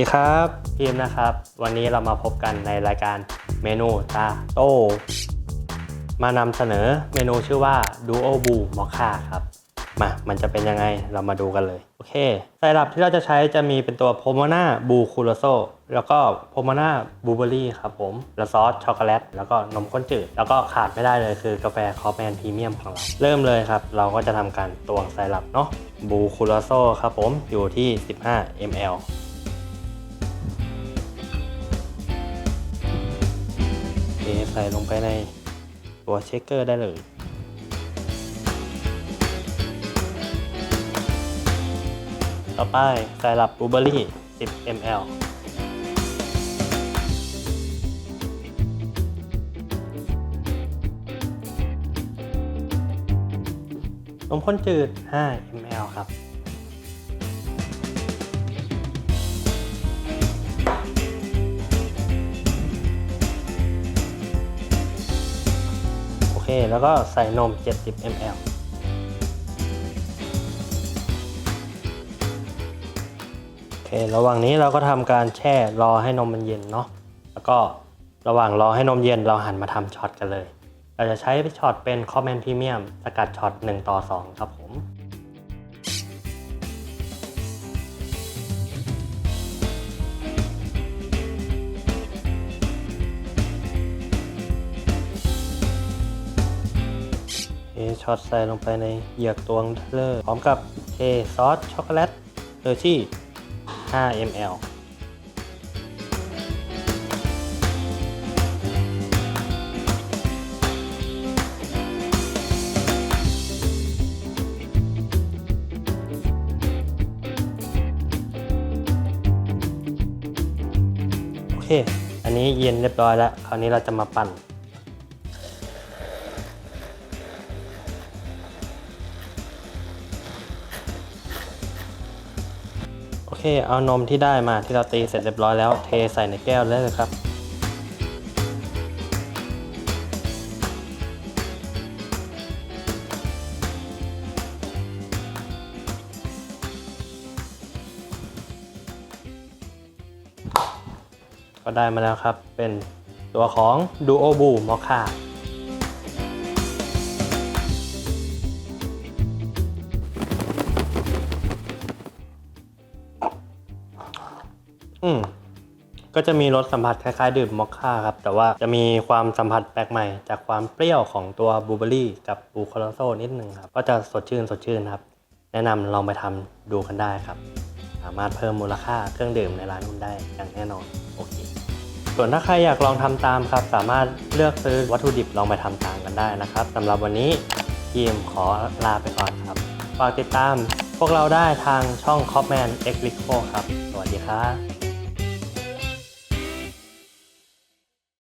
ดีครับพีมนะครับ วันนี้เรามาพบกันในรายการเมนูตาโต้มานำเสนอเมนูชื่อว่า Duo b o m o c c a ครับ มามันจะเป็นยังไงเรามาดูกันเลย โอเคไซรัปที่เราจะใช้จะมีเป็นตัวโพโมนาบูคูโรโซแล้วก็โพโมนาบูเบอรี่ครับผม แล้วซอสช็อกโกแลต แล้วก็นมข้นจืด แล้วก็ขาดไม่ได้เลยคือกาแฟคอฟแมนพรีเมียมของเรา เริ่มเลยครับ เราก็จะทำการตวงไซรัปเนาะบูคูโรโซครับผมอยู่ที่ 15 ml ส่ลงไปในตัวเชคเกอร์ได้เลย ต่อไปไซรัปบลูเบอรี่ 10 ml นมข้นจืด 5 ml ครับ เคแล้วก็ใส่นม 70 ml โอเคระหว่างนี้เราก็ทำการแช่รอให้นมมันเย็นเนาะแล้วก็ระหว่างรอให้นมเย็นเราหันมาทำช็อตกันเลย เราจะใช้ช็อตเป็นคอมเมนพรีเมียมสกัดช็อต1ต่อ2ครับผม ช็อตใส่ลงไปในเหยือกตวงเลอร์พร้อมกับเทซอสช็อกโกแลตเฮอร์ชี่ 5 ml โอเค อันนี้เย็นเรียบร้อยแล้ว คราวนี้เราจะมาปั่น เค เอานมที่ได้มาที่เราตีเสร็จเรียบร้อยแล้วเทใส่ในแก้วได้เลยครับ ก็ได้มาแล้วครับเป็นตัวของ Duo b o m o c c a อืมก็จะมีรสสัมผัสคล้ายๆ ดื่มมอคค่าครับ แต่ว่าจะมีความสัมผัสแปลกใหม่ จากความเปรี้ยวของตัวบลูเบอรี่กับบลูคาราโซนิดนึงครับ ก็จะสดชื่นสดชื่นครับ แนะนำลองไปทำดูกันได้ครับ สามารถเพิ่มมูลค่าเครื่องดื่มในร้านคุณได้อย่างแน่นอนโอเคส่วนถ้าใครอยากลองทำตามครับ สามารถเลือกซื้อวัตถุดิบลองไปทำตามกันได้นะครับสำหรับวันนี้ทีมขอลาไปก่อนครับฝากติดตามพวกเราได้ทางช่อง c o p m a n X l i c o ครับ สวัสดีครับ